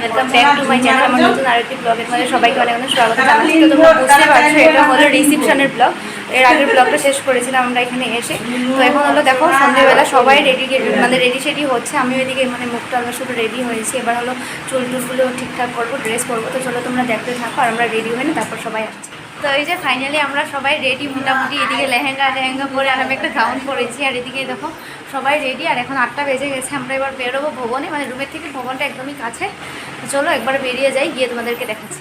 And welcome back to my channel আমার নতুন আরেকটি ব্লগের মধ্যে সবাইকে অনেক অনেক স্বাগত জানাচ্ছি। তো তোমরা বুঝতে পারছ এটা হলো রিসিপশনের ব্লগ এর আগের ব্লগটা শেষ করেছিলাম আমরা এখানে এসে। তো এখন হলো দেখো সন্ধ্যেবেলা সবাই রেডি মানে রেডি সেডি হচ্ছে। আমি ওইদিকে মানে মুখটা শুধু রেডি হয়েছি। এবার হলো চুল টুলগুলো ঠিকঠাক করব ড্রেস পরবো তো চলো তোমরা দেখতে থাকো আর আমরা রেডি হয়ে না তারপর সবাই আসছি। তো এই যে ফাইনালি আমরা সবাই রেডি মোটামুটি, এদিকে লেহেঙ্গা লেহেঙ্গা পরে আর আমি একটা গাউন পরেছি আর এদিকে দেখো সবাই রেডি আর এখন আটটা বেজে গেছে, আমরা এবার বেরোবো ভবনে মানে রুমের থেকে ভবনটা একদমই কাছে। চলো একবার বেরিয়ে যাই, গিয়ে তোমাদেরকে দেখাচ্ছি।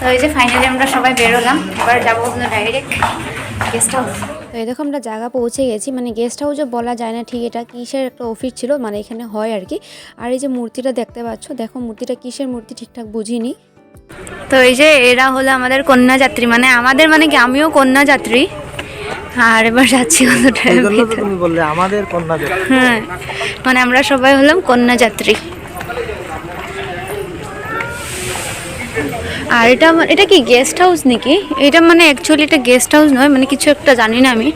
তো এই যে ফাইনালি আমরা সবাই বেরোলাম, এবার যাব ডাইরেক্ট গেস্ট হাউস তো এই দেখো আমরা জায়গা পৌঁছে গেছি। মানে গেস্ট হাউসে বলা যায় না ঠিক এটা কিসের একটা অফিস ছিল মানে এখানে হয় আর কি। আর এই যে মূর্তিটা দেখতে পাচ্ছ দেখো মূর্তিটা কিসের মূর্তি ঠিকঠাক বুঝিনি। তো এই যে এরা হলো আমাদের কন্যাযাত্রী মানে আমাদের মানে কি আমিও কন্যাযাত্রী? আর এবার যাচ্ছি কতটা তুমি বললে আমাদের কন্যা যাত্রী। হ্যাঁ মানে আমরা সবাই হলাম কন্যাযাত্রী। আর এটা এটা কি গেস্ট হাউস নাকি? এটা মানে অ্যাকচুয়ালি এটা গেস্ট হাউস নয় মানে কিছু একটা জানি না আমি।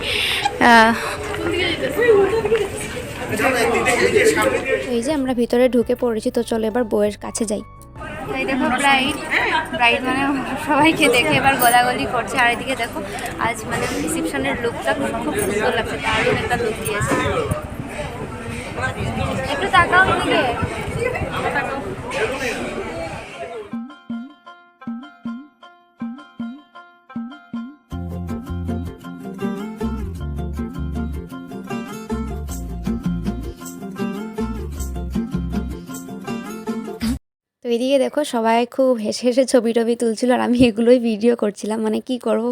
এই যে আমরা ভিতরে ঢুকে পড়েছি, তো চলো এবার বউয়ের কাছে যাই। দেখো ব্রাইড ব্রাইড মানে সবাইকে দেখে এবার গলাগলি করছে। আর এদিকে দেখো, আজ মানে রিসিপশনের লুকটা খুব সুন্দর লাগছে, দারুণ একটা লুক দিয়েছে। একটু তাকাও এদিকে। তো এদিকে দেখো সবাই খুব হেসে হেসে ছবি টবি তুলছিল আর আমি এগুলোই ভিডিও করছিলাম। মানে কি করব?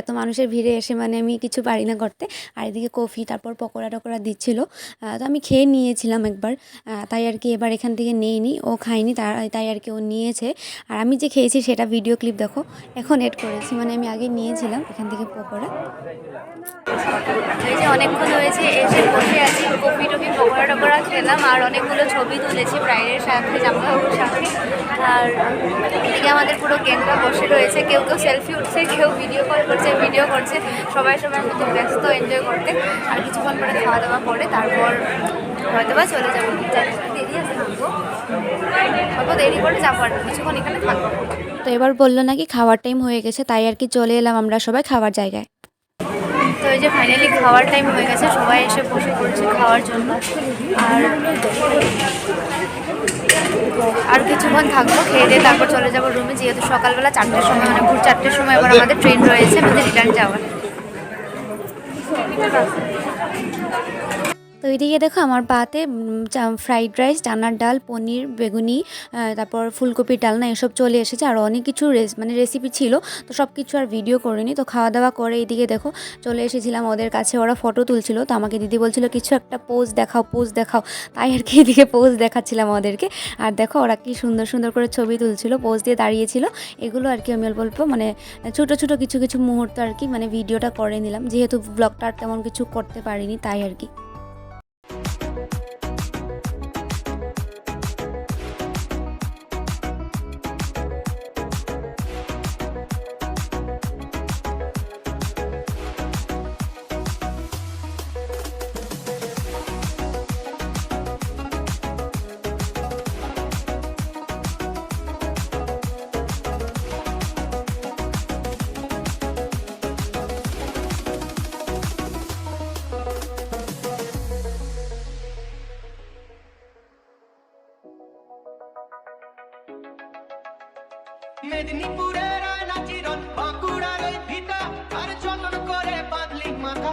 এত মানুষের ভিড়ে এসে মানে আমি কিছু পারি না করতে। আর এদিকে কফি, তারপর পকোড়া টকোড়া দিচ্ছিল। তো আমি খেয়ে নিয়েছিলাম একবার। তাই আর কি এবার এখান থেকে নেইনি। ও খায়নি তাই আর কি ও নিয়েছে। আর আমি যে খেয়েছি সেটা ভিডিও ক্লিপ দেখো। এখন এড করেছি। মানে আমি আগে নিয়েছিলাম এখান থেকে পকোড়া। অনেকক্ষণ হয়েছে, এসে বসে আছি। কফি টফি, পকোড়া টকোড়া খেলাম। আর অনেকগুলো ছবি তুলেছি। ব্রাইডের সাথে, জামাইবাবুর সাথে। আর এদিকে আমাদের পুরো গেমটা বসে রয়েছে। কেউ কেউ সেলফি উঠছে কেউ ভিডিও কল করছে ভিডিও করছে। সবাই সবার মতো ব্যস্ত এনজয় করতে। আর কিছুক্ষণ পরে খাওয়া দাওয়া করে তারপর হয়তো বা চলে যাব। দেরি আছে থাকব অল্প দেরি করে যাব আর কিছুক্ষণ এখানে থাকব। তো এবার বলল নাকি খাওয়ার টাইম হয়ে গেছে তাই আর কি চলে এলাম আমরা সবাই খাওয়ার জায়গায়। তো এই যে ফাইনালি খাওয়ার টাইম হয়ে গেছে সবাই এসে বসে পড়ছে খাওয়ার জন্য। আর আর কিছুক্ষণ থাকব, খেয়ে দিয়ে তারপর চলে যাব রুমে যেহেতু সকালবেলা চারটের সময় মানে ভোর চারটের সময় আবার আমাদের ট্রেন রয়েছে, আমাদের রিটার্ন যাওয়ার। তো এইদিকে দেখো আমার পাতে ফ্রাইড রাইস চানার ডাল, পনির, বেগুনি তারপর ফুলকপির ডালনা এসব চলে এসেছে। আর অনেক কিছু মানে রেসিপি ছিল, তো সব কিছু আর ভিডিও করিনি। তো খাওয়া দাওয়া করে এইদিকে দেখো, চলে এসেছিলাম ওদের কাছে। ওরা ফটো তুলছিল, তো আমাকে দিদি বলছিল, কিছু একটা পোজ দেখাও পোজ দেখাও। তাই আর কি এদিকে পোজ দেখাচ্ছিলাম ওদেরকে। আর দেখো ওরা কি সুন্দর সুন্দর করে ছবি তুলছিল পোজ দিয়ে দাঁড়িয়েছিল। এগুলো আর কি আমি অল্প মানে ছোটো ছোটো কিছু কিছু মুহূর্ত আর কি মানে ভিডিওটা করে নিলাম। যেহেতু ব্লগটা আর তেমন কিছু করতে পারিনি, তাই আর কি। thank you মেদিনীপুরের চিরন, বাঁকুড়ার ওই আর করে মাথা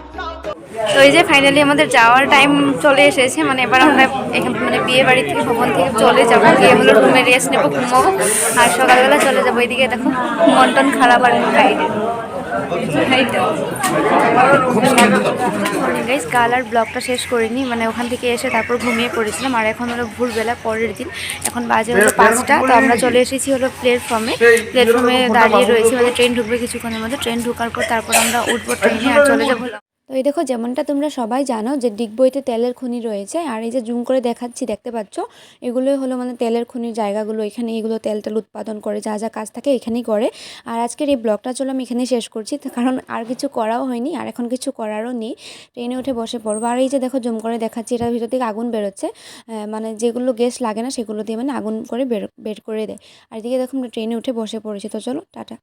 তো এই যে ফাইনালি আমাদের যাওয়ার টাইম চলে এসেছে মানে এবার আমরা এখান মানে বিয়ে বাড়ি থেকে ভবন থেকে চলে যাব, গিয়ে হলো রুমে রেস্ট নেব, ঘুমাবো, আর সকালবেলা চলে যাব। এদিকে দেখো মন টন খারাপ আর গাইস কাল আর ব্লগটা শেষ করিনি মানে ওখান থেকে এসে তারপর ঘুমিয়ে পড়েছিলাম। আর এখন হলো ভোরবেলা পরের দিন। এখন বাজে হলো পাঁচটা, তো আমরা চলে এসেছি হলো প্ল্যাটফর্মে প্ল্যাটফর্মে দাঁড়িয়ে রয়েছি মানে ট্রেন ঢুকবে কিছুক্ষণের মধ্যে। ট্রেন ঢুকার পর তারপর আমরা উঠবো ট্রেনে আর চলে যাব তো এই দেখো, যেমনটা তোমরা সবাই জানো যে ডিগবইতে তেলের খনি রয়েছে, আর এই যে জুম করে দেখাচ্ছি, দেখতে পাচ্ছ? এগুলোই হলো মানে তেলের খনির জায়গাগুলো, এখানে এগুলো তেল তেল উৎপাদন করে, যা যা কাজ থাকে এখানেই করে। আর আজকের এই ব্লগটা চলো আমি এখানেই শেষ করছি কারণ আর কিছু করাও হয়নি, আর এখন কিছু করারও নেই। ট্রেনে উঠে বসে পড়ব, আর এই যে দেখো, জুম করে দেখাচ্ছি, এটার ভিতর থেকে আগুন বেরোচ্ছে। মানে যেগুলো গ্যাস লাগে না, সেগুলো দিয়ে মানে আগুন করে বের বের করে দেয়। আর এদিকে দেখো, আমরা ট্রেনে উঠে বসে পড়েছি, তো চলো, টাটা।